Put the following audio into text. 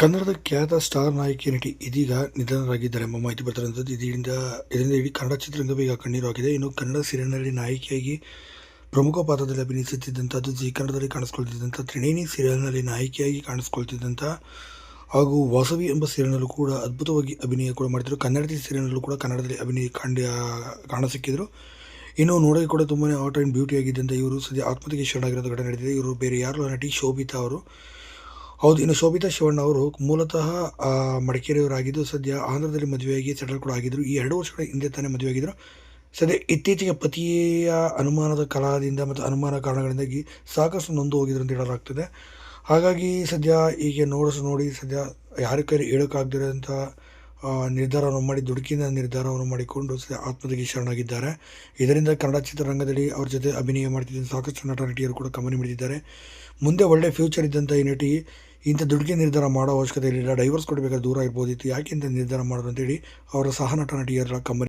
ಕನ್ನಡದ ಖ್ಯಾತ ಸ್ಟಾರ್ ನಾಯಕಿ ನಟಿ ಇದೀಗ ನಿಧನರಾಗಿದ್ದಾರೆ. ಎಂಬ ಮಾಹಿತಿ ಬರ್ತಿರುವಂಥದ್ದು ಇದರಿಂದ ಇದರಿಂದ ಇಡೀ ಕನ್ನಡ ಚಿತ್ರರಂಗವೇ ಈಗ ಕಣ್ಣೀರು ಆಗಿದೆ ಇನ್ನು ಕನ್ನಡ ಸೀರಿಯಲ್ನಲ್ಲಿ ನಾಯಕಿಯಾಗಿ ಪ್ರಮುಖ ಪಾತ್ರದಲ್ಲಿ ಅಭಿನಯಿಸುತ್ತಿದ್ದಂಥದ್ದು ಜಿ ಕನ್ನಡದಲ್ಲಿ ಕಾಣಿಸ್ಕೊಳ್ತಿದ್ದಂಥ ತ್ರಿಣೇನಿ ಸೀರಿಯಲ್ನಲ್ಲಿ ನಾಯಕಿಯಾಗಿ ಕಾಣಿಸ್ಕೊಳ್ತಿದ್ದಂಥ ಹಾಗೂ ವಾಸವಿ ಎಂಬ ಸೀರಿಯಲ್ನಲ್ಲೂ ಕೂಡ ಅದ್ಭುತವಾಗಿ ಅಭಿನಯ ಕೂಡ ಮಾಡಿದರು. ಕನ್ನಡದ ಸೀರಿಯಲ್ನಲ್ಲೂ ಕೂಡ ಕನ್ನಡದಲ್ಲಿ ಅಭಿನಯ ಕಂಡು ಕಾಣಸಿಕ್ಕಿದ್ರು ಇನ್ನು ನೋಡೋಕೆ ಕೂಡ ತುಂಬಾ ಆಟ್ ಆ್ಯಂಡ್ ಬ್ಯೂಟಿ ಆಗಿದ್ದಂಥ ಇವರು ಸದ್ಯ ಆತ್ಮಹತ್ಯೆಗೆ ಶರಣಾಗಿರೋದು ಘಟನೆ ನಡೆದಿದೆ. ಇವರು ಬೇರೆ ಯಾರು ನಟಿ ಶೋಭಿತಾ ಅವರು. ಹೌದು, ಇನ್ನು ಶೋಭಿತಾ ಶಿವಣ್ಣ ಅವರು ಮೂಲತಃ ಮಡಿಕೇರಿಯವರಾಗಿದ್ದು, ಸದ್ಯ ಆಂಧ್ರದಲ್ಲಿ ಮದುವೆಯಾಗಿ ಸೆಟಲ್ ಕೂಡ ಆಗಿದ್ದರು ಈ ಎರಡು ವರ್ಷಗಳ ಹಿಂದೆ ತಾನೇ ಮದುವೆಯಾಗಿದ್ದರು ಸದ್ಯ ಇತ್ತೀಚೆಗೆ ಪತಿಯ ಅನುಮಾನದ ಕಲಾದಿಂದ ಮತ್ತು ಅನುಮಾನ ಕಾರಣಗಳಿಂದಾಗಿ ಸಾಕಷ್ಟು ನೊಂದು ಹೋಗಿದ್ರು ಅಂತ ಹೇಳಲಾಗ್ತದೆ. ಹಾಗಾಗಿ ಸದ್ಯ ಹೀಗೆ ನೋಡಿಸ್ ನೋಡಿ, ಸದ್ಯ ಯಾರ ಕೈ ಹೇಳೋಕ್ಕಾಗದಿರೋಂಥ ನಿರ್ಧಾರವನ್ನು ಮಾಡಿ, ದುಡುಕಿನ ನಿರ್ಧಾರವನ್ನು ಮಾಡಿಕೊಂಡು ಸದ್ಯ ಆತ್ಮಹತ್ಯೆಗೆ ಶರಣಾಗಿದ್ದಾರೆ. ಇದರಿಂದ ಕನ್ನಡ ಚಿತ್ರರಂಗದಲ್ಲಿ ಅವ್ರ ಜೊತೆ ಅಭಿನಯ ಮಾಡ್ತಿದ್ದಂಥ ಸಾಕಷ್ಟು ನಟ, ನಟಿಯರು ಕೂಡ ಕಮನಿ ಮಿಡಿದಿದ್ದಾರೆ. ಮುಂದೆ ಒಳ್ಳೆ ಫ್ಯೂಚರ್ ಇದ್ದಂಥ ಈ ನಟಿ ಇಂಥ ದುಡುಕಿ ನಿರ್ಧಾರ ಮಾಡೋ ಅವಶ್ಯಕತೆ ಇರಲಿಲ್ಲ ಡೈವರ್ಸ್ ಕೊಡಬೇಕಾದ್ರೆ ದೂರ ಇರ್ಬೋದಿತ್ತು. ಯಾಕೆ ಇಂಥ ನಿರ್ಧಾರ ಮಾಡೋದು ಅಂತೇಳಿ ಅವರ ಸಹ ನಟ, ನಟಿಯರ ಕಂಬನಿ